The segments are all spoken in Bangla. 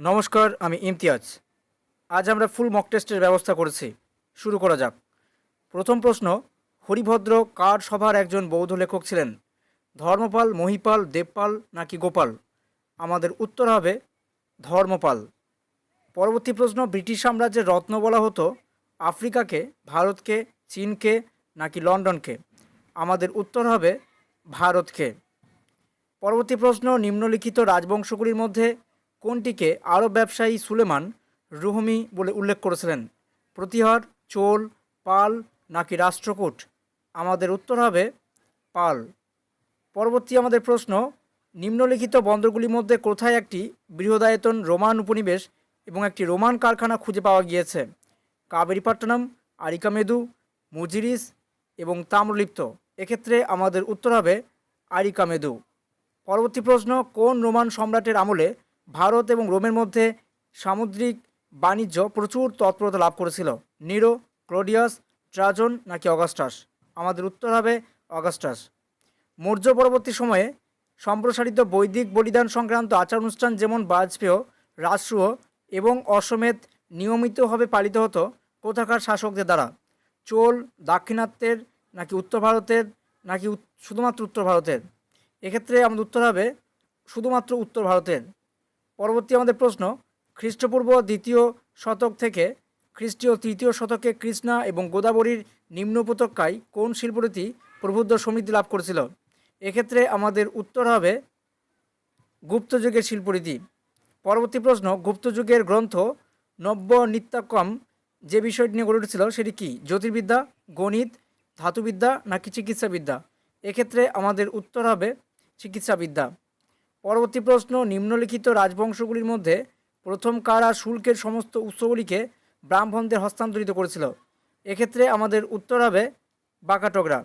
নমস্কার, আমি ইমতিয়াজ। আজ আমরা ফুল মক টেস্টের ব্যবস্থা করেছি। শুরু করা যাক। প্রথম প্রশ্ন, হরিভদ্র কার সভার একজন বৌদ্ধ লেখক ছিলেন? ধর্মপাল, মহিপাল, দেবপাল নাকি গোপাল? আমাদের উত্তর হবে, ধর্মপাল। পরবর্তী প্রশ্ন, ব্রিটিশ সাম্রাজ্যের রত্ন বলা হতো আফ্রিকাকে, ভারতকে, চীনকে নাকি লন্ডনকে? আমাদের উত্তর হবে, ভারতকে। পরবর্তী প্রশ্ন, নিম্নলিখিত রাজবংশগুলির মধ্যে কোনটিকে আরব ব্যবসায়ী সুলেমান রুহমি বলে উল্লেখ করেছিলেন? প্রতিহার, চোল, পাল নাকি রাষ্ট্রকূট? আমাদের উত্তর হবে পাল। পরবর্তী আমাদের প্রশ্ন, নিম্নলিখিত বন্দরগুলির মধ্যে কোথায় একটি বৃহদায়তন রোমান উপনিবেশ এবং একটি রোমান কারখানা খুঁজে পাওয়া গিয়েছে? কাবেরীপট্টনম, আরিকামেদু, মুজিরিস এবং তাম্রলিপ্ত। এক্ষেত্রে আমাদের উত্তর হবে আরিকামেদু। পরবর্তী প্রশ্ন, কোন রোমান সম্রাটের আমলে ভারত এবং রোমের মধ্যে সামুদ্রিক বাণিজ্য প্রচুর তৎপরতা লাভ করেছিল। নিরো, ক্লোডিয়াস, ট্রাজন নাকি অগাস্টাস? আমাদের উত্তর হবে অগাস্টাস। মৌর্য পরবর্তী সময়ে সম্প্রসারিত বৈদিক বলিদান সংক্রান্ত আচার অনুষ্ঠান যেমন বাজপেয় রাজসূহ এবং অসমেত নিয়মিতভাবে পালিত হতো কোথাকার শাসকদের দ্বারা। চোল, দাক্ষিণাত্যের নাকি উত্তর ভারতের নাকি শুধুমাত্র উত্তর ভারতের? এক্ষেত্রে আমাদের উত্তর হবে শুধুমাত্র উত্তর ভারতের। পরবর্তী আমাদের প্রশ্ন, খ্রিস্টপূর্ব দ্বিতীয় শতক থেকে খ্রিস্টীয় তৃতীয় শতকে কৃষ্ণা এবং গোদাবরীর নিম্ন উপত্যকায় কোন শিল্পরীতি প্রবুদ্ধ সমৃদ্ধি লাভ করেছিল? এক্ষেত্রে আমাদের উত্তর হবে গুপ্তযুগের শিল্পরীতি। পরবর্তী প্রশ্ন, গুপ্তযুগের গ্রন্থ নব্য নিত্যাকম যে বিষয়টি নিয়ে গড়ে উঠেছিল সেটি কী? জ্যোতির্বিদ্যা, গণিত, ধাতুবিদ্যা নাকি চিকিৎসাবিদ্যা? এক্ষেত্রে আমাদের উত্তর হবে চিকিৎসাবিদ্যা। পরবর্তী প্রশ্ন, নিম্নলিখিত রাজবংশগুলির মধ্যে প্রথম কারা শুল্কের সমস্ত উৎসগুলিকে ব্রাহ্মণদের হস্তান্তরিত করেছিল? এক্ষেত্রে আমাদের উত্তর হবে বাকাটগরা।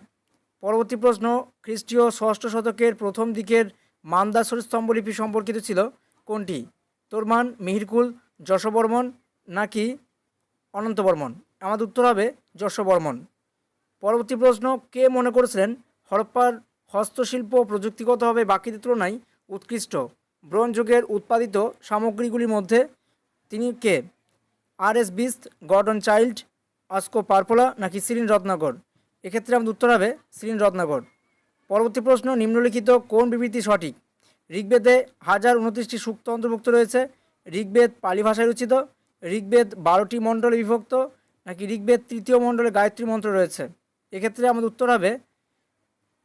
পরবর্তী প্রশ্ন, খ্রিস্টীয় ষষ্ঠ শতকের প্রথম দিকের মান্দাসর স্তম্ভলিপি সম্পর্কিত ছিল কোনটি? তোরমান, মিহিরকুল, যশবর্মন নাকি অনন্তবর্মন? আমাদের উত্তর হবে যশবর্মন। পরবর্তী প্রশ্ন, কে মনে করেছিলেন হরপ্পার হস্তশিল্প প্রযুক্তিগতভাবে বাকিদের তুলনায় উৎকৃষ্ট। ব্রোঞ্জ যুগের উৎপাদিত সামগ্রীগুলির মধ্যে তিনি কে? R S Bisht, Gordon Childe, Asko Parpola নাকি সিরিন রত্নাকর? এক্ষেত্রে আমাদের উত্তর হবে সিরিন রত্নাকর। পরবর্তী প্রশ্ন, নিম্নলিখিত কোন বিবৃতি সঠিক? ঋগ্বেদে হাজার উনত্রিশটি সূক্ত অন্তর্ভুক্ত রয়েছে। ঋগ্বেদ পালি ভাষায় রচিত, ঋগ্বেদ বারোটি মণ্ডলে বিভক্ত, নাকি ঋগ্বেদ তৃতীয় মণ্ডলে গায়ত্রী মন্ত্র রয়েছে? এক্ষেত্রে আমাদের উত্তর হবে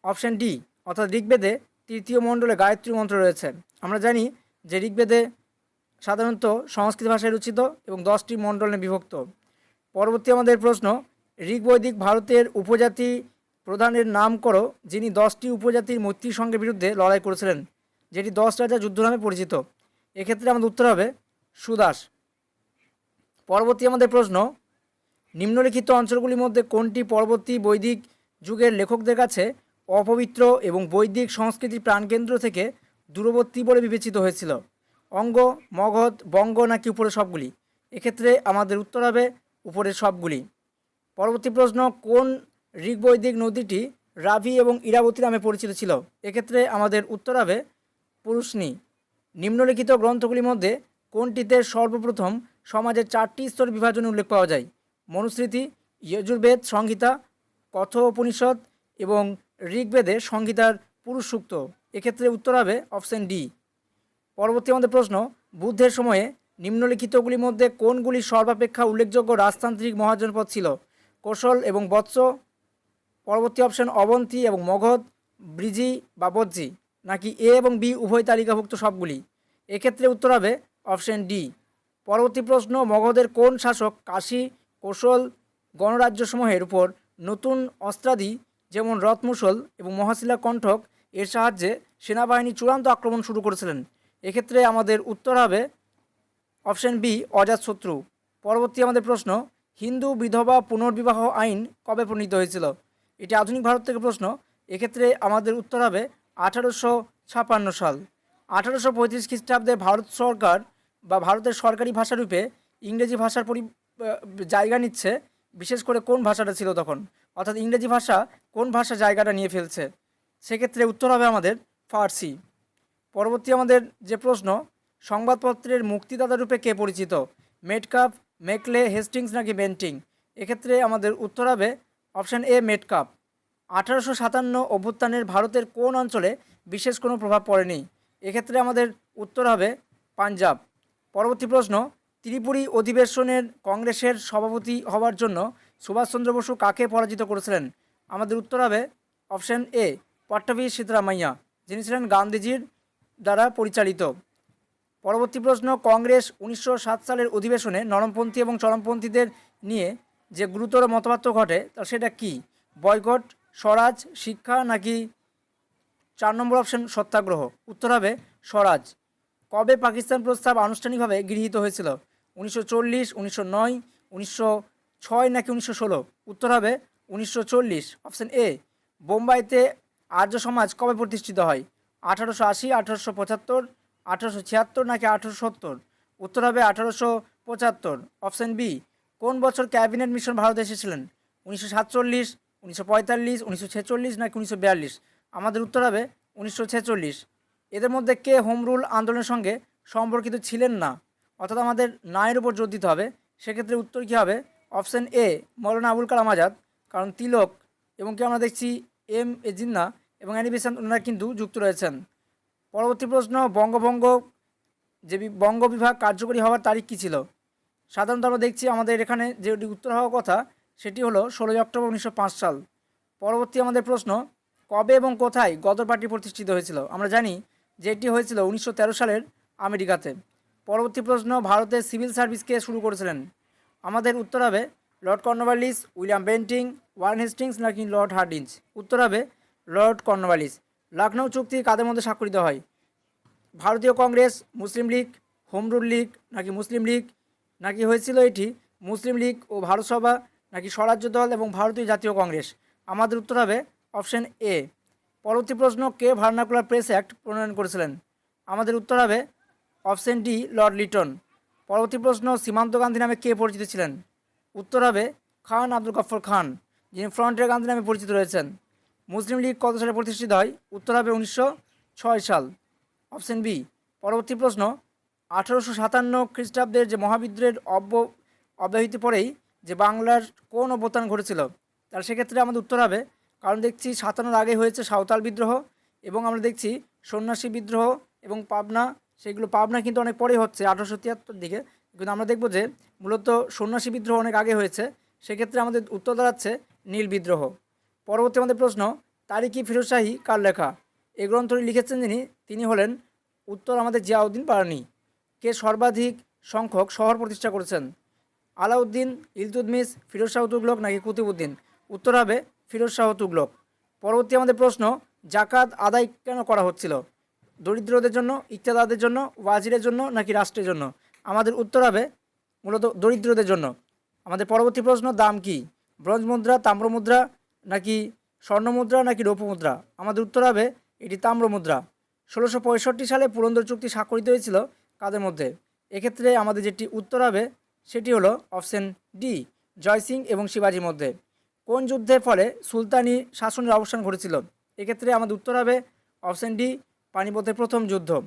অপশান ডি, অর্থাৎ ঋগ্বেদে তৃতীয় মণ্ডলে গায়ত্রী মন্ত্র রয়েছে। আমরা জানি যে ঋগ্বেদে সাধারণত সংস্কৃত ভাষায় রচিত এবং দশটি মণ্ডলে বিভক্ত। পরবর্তী আমাদের প্রশ্ন, ঋগ্বৈদিক ভারতের উপজাতি প্রধানের নাম করো, যিনি দশটি উপজাতির মৈত্রী সঙ্গের বিরুদ্ধে লড়াই করেছিলেন, যেটি দশ রাজা যুদ্ধ নামে পরিচিত। এক্ষেত্রে আমাদের উত্তর হবে সুদাস। পরবর্তী আমাদের প্রশ্ন, নিম্নলিখিত অঞ্চলগুলির মধ্যে কোনটি পরবর্তী বৈদিক যুগের লেখকদের কাছে অপবিত্র এবং বৈদিক সংস্কৃতির প্রাণকেন্দ্র থেকে দূরবর্তী বলে বিবেচিত হয়েছিল। অঙ্গ, মগধ, বঙ্গ নাকি উপরে সবগুলি? এক্ষেত্রে আমাদের উত্তর হবে উপরের সবগুলি। পরবর্তী প্রশ্ন, কোন ঋগ্বৈদিক নদীটি রাভি এবং ইরাবতী নামে পরিচিত ছিল? এক্ষেত্রে আমাদের উত্তর হবে পুরুষনি। নিম্নলিখিত গ্রন্থগুলির মধ্যে কোনটিতে সর্বপ্রথম সমাজের চারটি স্তর বিভাজনের উল্লেখ পাওয়া যায়? মনুস্মৃতি, যজুর্বেদ, সংহিতা, কথোপনিষদ এবং ঋগ্বেদে সংহিতার পুরুষ সূক্ত এক্ষেত্রে উত্তর হবে অপশন ডি। পরবর্তী আমাদের প্রশ্ন, বুদ্ধের সময়ে নিম্নলিখিতগুলির মধ্যে কোনগুলি সর্বাপেক্ষা উল্লেখযোগ্য রাজতান্ত্রিক মহাজনপদ ছিল? কৌশল এবং বৎস। পরবর্তী অপশন, অবন্তী এবং মগধ, ব্রিজি বা বজ্জি, নাকি এ এবং বি উভয় তালিকাভুক্ত সবগুলি? এক্ষেত্রে উত্তর হবে অপশন ডি। পরবর্তী প্রশ্ন, মগধের কোন শাসক কাশী, কৌশল, গণরাজ্যসমূহের উপর নতুন অস্ত্রাদি যেমন রথমুসল এবং মহাশিলা কণ্ঠক এর সাহায্যে সেনাবাহিনী চূড়ান্ত আক্রমণ শুরু করেছিলেন। এক্ষেত্রে আমাদের উত্তর হবে অপশন বি অজাতশত্রু পরবর্তী আমাদের প্রশ্ন, হিন্দু বিধবা পুনর্বিবাহ আইন কবে প্রণীত হয়েছিল? এটি আধুনিক ভারত থেকে প্রশ্ন। এক্ষেত্রে আমাদের উত্তর হবে আঠারোশো ছাপান্ন সাল। আঠারোশো পঁয়ত্রিশ খ্রিস্টাব্দে ভারত সরকার বা ভারতের সরকারি ভাষারূপে ইংরেজি ভাষার পরি জায়গা নিচ্ছে বিশেষ করে কোন ভাষাটা ছিল তখন? অর্থাৎ ইংরেজি ভাষা কোন ভাষা জায়গাটা নিয়ে ফেলছে? সেক্ষেত্রে উত্তর হবে আমাদের ফার্সি। পরবর্তী আমাদের যে প্রশ্ন, সংবাদপত্রের মুক্তিদাতা রূপে কে পরিচিত? মেটকাপ, মেকলে, হেস্টিংস নাকি বেন্টিং? এক্ষেত্রে আমাদের উত্তর হবে অপশান এ, মেটকাপ। আঠারোশো সাতান্ন অভ্যুত্থানের ভারতের কোন অঞ্চলে বিশেষ কোনো প্রভাব পড়েনি? এক্ষেত্রে আমাদের উত্তর হবে পাঞ্জাব। পরবর্তী প্রশ্ন ত্রিপুরী অধিবেশনের কংগ্রেসের সভাপতি হওয়ার জন্য সুভাষচন্দ্র বসু কাকে পরাজিত করেছিলেন? আমাদের উত্তর হবে অপশান এ, পট্টভি সীতারামাইয়া যিনি ছিলেন গান্ধীজির দ্বারা পরিচালিত। পরবর্তী প্রশ্ন, কংগ্রেস উনিশশো সাত সালের অধিবেশনে নরমপন্থী এবং চরমপন্থীদের নিয়ে যে গুরুতর মতপার্থ ঘটে, তা সেটা কি? বয়কট, স্বরাজ, শিক্ষা নাকি চার নম্বর অপশন, সত্যাগ্রহ? উত্তর হবে স্বরাজ। কবে পাকিস্তান প্রস্তাব আনুষ্ঠানিকভাবে গৃহীত হয়েছিল? উনিশশো চল্লিশ, উনিশশো নয়, উনিশশো ছয় নাকি উনিশশো ষোলো? উত্তর হবে উনিশশো চল্লিশ, অপশন এ। বোম্বাইতে আর্য সমাজ কবে প্রতিষ্ঠিত হয়? আঠারোশো আশি, আঠারোশো পঁচাত্তর, আঠারোশো ছিয়াত্তর নাকি আঠারোশো সত্তর? উত্তর হবে আঠারোশো পঁচাত্তর, অপশন বি। কোন বছর ক্যাবিনেট মিশন ভারতে এসেছিলেন? উনিশশো সাতচল্লিশ, উনিশশো পঁয়তাল্লিশ, উনিশশো ছেচল্লিশ নাকি উনিশশো বিয়াল্লিশ? আমাদের উত্তর হবে উনিশশো ছেচল্লিশ। এদের মধ্যে কে হোম রুল আন্দোলনের সঙ্গে সম্পর্কিত ছিলেন না? অর্থাৎ আমাদের নায়ের উপর জোর দিতে হবে। সেক্ষেত্রে উত্তর কী হবে? Option A, Maulana Abul Kalam Azad. কারণ তিলক এবং কি আমরা দেখছি, এম এ জিন্না এবং অ্যানি বেসান্ত ওনারা কিন্তু যুক্ত রয়েছেন। পরবর্তী প্রশ্ন, বঙ্গভঙ্গ যে বঙ্গ বিভাগ কার্যকরী হওয়ার তারিখ কী ছিল? সাধারণত আমরা দেখছি আমাদের এখানে যেটি উত্তর হওয়ার কথা, সেটি হলো ষোলোই অক্টোবর উনিশশো পাঁচ সাল। পরবর্তী আমাদের প্রশ্ন, কবে এবং কোথায় গদর পার্টি প্রতিষ্ঠিত হয়েছিল? আমরা জানি যে এটি হয়েছিল উনিশশো তেরো সালের আমেরিকাতে। পরবর্তী প্রশ্ন, ভারতের সিভিল সার্ভিস কে শুরু করেছিলেন? আমাদের উত্তর হবে Lord Cornwallis William Bentinck, Warren Hastings নাকি লর্ড হার্ডিঞ্জ? উত্তর হবে লর্ড কর্নওয়ালিস লখনৌ চুক্তি কাদের মধ্যে স্বাক্ষরিত হয়? ভারতীয় কংগ্রেস, মুসলিম লীগ হোম রুল লীগ নাকি মুসলিম লীগ? নাকি হয়েছিল এটি মুসলিম লীগ ও ভারত সভা নাকি স্বরাজ্য দল এবং ভারতীয় জাতীয় কংগ্রেস? আমাদের উত্তর হবে অপশন এ। পরবর্তী প্রশ্ন, কে ভার্নাকুলার প্রেস অ্যাক্ট প্রণয়ন করেছিলেন? আমাদের উত্তর হবে অপশন ডি, লর্ড লিটন। পরবর্তী প্রশ্ন, সীমান্ত গান্ধী নামে কে পরিচিত ছিলেন? উত্তর হবে খান আব্দুল গফর খান, যিনি ফ্রন্টের গান্ধী নামে পরিচিত রয়েছেন। মুসলিম লীগ কত সালে প্রতিষ্ঠিত হয়? উত্তর হবে উনিশশো ছয় সাল। অপশন বি, পরবর্তী প্রশ্ন, আঠারোশো সাতান্ন খ্রিস্টাব্দের যে মহাবিদ্রোহের অব্য, অব্যাহতি পরেই যে বাংলার কোন অভ্যুত্থান ঘটেছিল? তার সেক্ষেত্রে আমাদের উত্তর হবে, কারণ দেখছি সাতান্নর আগে হয়েছে সাঁওতাল বিদ্রোহ এবং আমরা দেখছি সন্ন্যাসী বিদ্রোহ এবং পাবনা সেগুলো পাবনা কিন্তু অনেক পরে হচ্ছে, আঠারোশো তিয়াত্তর দিকে। কিন্তু আমরা দেখব যে মূলত সন্ন্যাসী বিদ্রোহ অনেক আগে হয়েছে, সেক্ষেত্রে আমাদের উত্তর দাঁড়াচ্ছে নীল বিদ্রোহ। পরবর্তী আমাদের প্রশ্ন তারিকি ফিরোজশাহী কার লেখা? এই গ্রন্থটি লিখেছেন যিনি, তিনি হলেন উত্তর আমাদের জিয়াউদ্দিন পারানি। কে সর্বাধিক সংখ্যক শহর প্রতিষ্ঠা করেছেন? আলাউদ্দিন ইলতুদমিস ফিরোজ শাহ তুগলক নাকি কুতুবুদ্দিন? উত্তর হবে ফিরোজ শাহ তুগলক। পরবর্তী আমাদের প্রশ্ন, জাকাত আদায় কেন করা হচ্ছিল? দরিদ্রদের জন্য ইত্যাদাদের জন্য, ওয়াজিরের জন্য নাকি রাষ্ট্রের জন্য? আমাদের উত্তর হবে মূলত দরিদ্রদের জন্য। আমাদের পরবর্তী প্রশ্ন, দাম কি? ব্রোঞ্জ মুদ্রা, তাম্র মুদ্রা নাকি স্বর্ণ মুদ্রা নাকি রৌপ্য মুদ্রা? আমাদের উত্তর হবে এটি তাম্র মুদ্রা। ষোলোশো পঁয়ষট্টি সালে পুরন্দর চুক্তি স্বাক্ষরিত হয়েছিল কাদের মধ্যে? এক্ষেত্রে আমাদের যেটি উত্তর হবে সেটি হলো অপশন ডি, জয় সিং এবং শিবাজির মধ্যে। কোন যুদ্ধের ফলে সুলতানি শাসনের অবসান ঘটেছিল? এক্ষেত্রে আমাদের উত্তর হবে অপশন ডি পানিপথের প্রথম যুদ্ধ।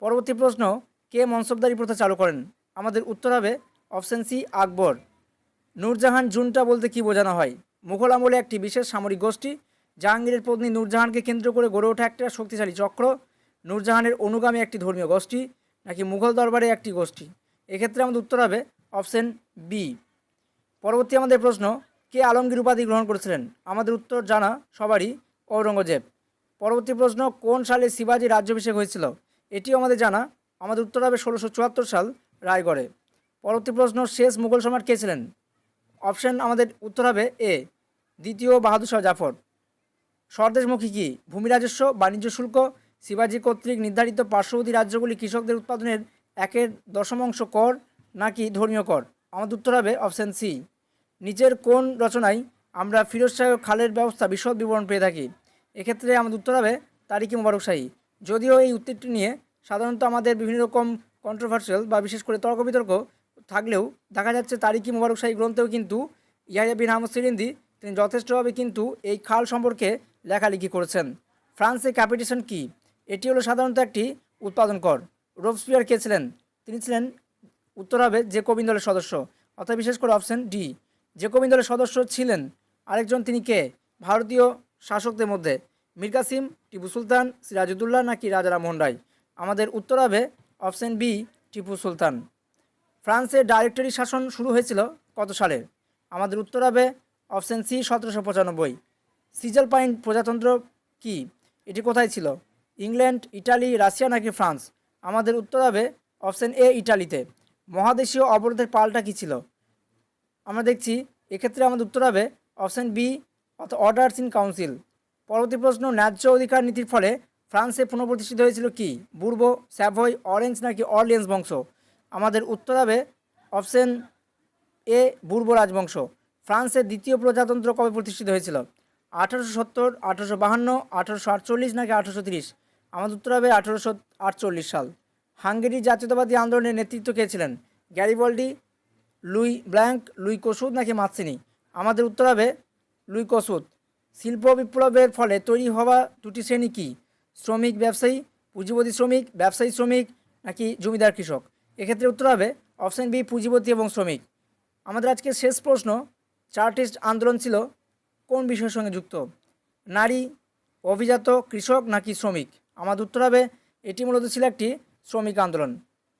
পরবর্তী প্রশ্ন, কে মনসবদারি প্রথা চালু করেন? আমাদের উত্তর হবে option C, Akbar. Nurjahan junta বলতে কি বোঝানো হয়? মুঘল আমলে একটি বিশেষ সামরিক গোষ্ঠী, জাহাঙ্গীরের পত্নী নূরজাহানকে কেন্দ্র করে গড়ে ওঠা একটা শক্তিশালী চক্র। নূরজাহানের অনুগামী একটি ধর্মীয় গোষ্ঠী, নাকি মুঘল দরবারে একটি গোষ্ঠী? এক্ষেত্রে আমাদের উত্তর হবে অপশন বি। পরবর্তী আমাদের প্রশ্ন, কে আলমগীর উপাধি গ্রহণ করেছিলেন? আমাদের উত্তর জানা সবারই ঔরঙ্গজেব। পরবর্তী প্রশ্ন, কোন সালে শিবাজি রাজ্যাভিষেক হয়েছিল? এটিও আমাদের জানা। আমাদের উত্তর হবে ষোলোশো চুয়াত্তর সাল রায়গড়ে। পরবর্তী প্রশ্ন, শেষ মুঘল সম্রাট কে ছিলেন? অপশন আমাদের উত্তর হবে এ, দ্বিতীয় বাহাদুর শাহ জাফর। স্বদেশমুখী কি? ভূমি রাজস্ব, বাণিজ্য শুল্ক, শিবাজি কর্তৃক নির্ধারিত পার্শ্ববর্তী রাজ্যগুলি কৃষকদের উৎপাদনের একের দশমাংশ কর নাকি ধর্মীয় কর? আমাদের উত্তর হবে অপশন সি। নিচের কোন রচনায় আমরা ফিরোজ শাহ খালের ব্যবস্থা বিশদ বিবরণ পেয়ে থাকি? এক্ষেত্রে আমাদের উত্তর হবে তারিকি মোবারক শাহী যদিও এই উত্তরটি নিয়ে সাধারণত আমাদের বিভিন্ন রকম কন্ট্রোভার্সিয়াল বা বিশেষ করে তর্ক বিতর্ক থাকলেও দেখা যাচ্ছে তারিকি মোবারক শাহী গ্রন্থেও কিন্তু ইয়াহিয়া বিন আহমদ সিরিন্দি তিনি যথেষ্টভাবে কিন্তু এই খাল সম্পর্কে লেখালেখি করেছেন। ফ্রান্সে ক্যাপিটেশন কি? এটি হলো সাধারণত একটি উৎপাদন কর রোবসপিয়ার কে ছিলেন? তিনি ছিলেন উত্তর হবে যে কবিন দলের সদস্য, অর্থাৎ বিশেষ করে অপশন ডি। যে কবিন দলের সদস্য ছিলেন আরেকজন তিনি কে? ভারতীয় শাসকদের মধ্যে মীর কাসিম, টিপু সুলতান সিরাজউদ্দৌলা নাকি রাজা রামমোহন রায়? আমাদের উত্তর হবে অপশন বি, টিপু সুলতান। ফ্রান্সে ডাইরেক্টরি শাসন শুরু হয়েছিল কত সালে? আমাদের উত্তর হবে অপশন সি, সতেরোশো পঁচানব্বই। সিজল পাইন প্রজাতন্ত্র কি? এটি কোথায় ছিল? ইংল্যান্ড, ইটালি, রাশিয়া নাকি ফ্রান্স? আমাদের উত্তর হবে অপশন এ, ইটালিতে। মহাদেশীয় অবরোধের পাল্টা কী ছিল? আমরা দেখছি, এক্ষেত্রে আমাদের উত্তর হবে অপশন বি অর্থাৎ অর্ডার্স ইন কাউন্সিল। পরবর্তী প্রশ্ন, ন্যায্য অধিকার নীতির ফলে ফ্রান্সে পুনঃপ্রতিষ্ঠিত হয়েছিল কি? পূর্ব স্যাভয়, অরেঞ্জ নাকি অরলিয়েন্স বংশ? আমাদের উত্তর হবে অপশন এ পূর্ব রাজবংশ। ফ্রান্সের দ্বিতীয় প্রজাতন্ত্র কবে প্রতিষ্ঠিত হয়েছিল? আঠারোশো সত্তর, আঠারোশো বাহান্ন, আঠারোশো আটচল্লিশ নাকি আঠারোশো তিরিশ? আমাদের উত্তর হবে আঠারোশো আটচল্লিশ সাল। হাঙ্গেরি জাতীয়তাবাদী আন্দোলনের নেতৃত্ব কে ছিলেন? Garibaldi, Louis Blanc, Louis Kossuth নাকি মাতসিনি আমাদের উত্তর হবে লুই কসুদ শিল্প বিপ্লবের ফলে তৈরি হওয়া দুটি শ্রেণি কি? শ্রমিক ব্যবসায়ী পুঁজিপতি শ্রমিক, ব্যবসায়ী শ্রমিক নাকি জমিদার কৃষক? এক্ষেত্রে উত্তর হবে অপশন বি পুঁজিপতি এবং শ্রমিক। আমাদের আজকের শেষ প্রশ্ন, চার্টিস্ট আন্দোলন ছিল কোন বিষয়ের সঙ্গে যুক্ত? নারী, অভিজাত, কৃষক নাকি শ্রমিক? আমাদের উত্তর হবে এটি মূলত ছিল একটি শ্রমিক আন্দোলন।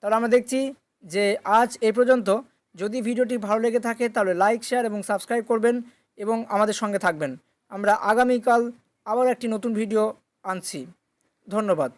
তাহলে আমরা দেখছি যে আজ এ পর্যন্ত যদি ভিডিওটি ভালো লেগে থাকে তাহলে লাইক, শেয়ার এবং সাবস্ক্রাইব করবেন। এবং আমাদের সঙ্গে থাকবেন। আমরা আগামীকাল আবার একটি নতুন ভিডিও আনছি। ধন্যবাদ।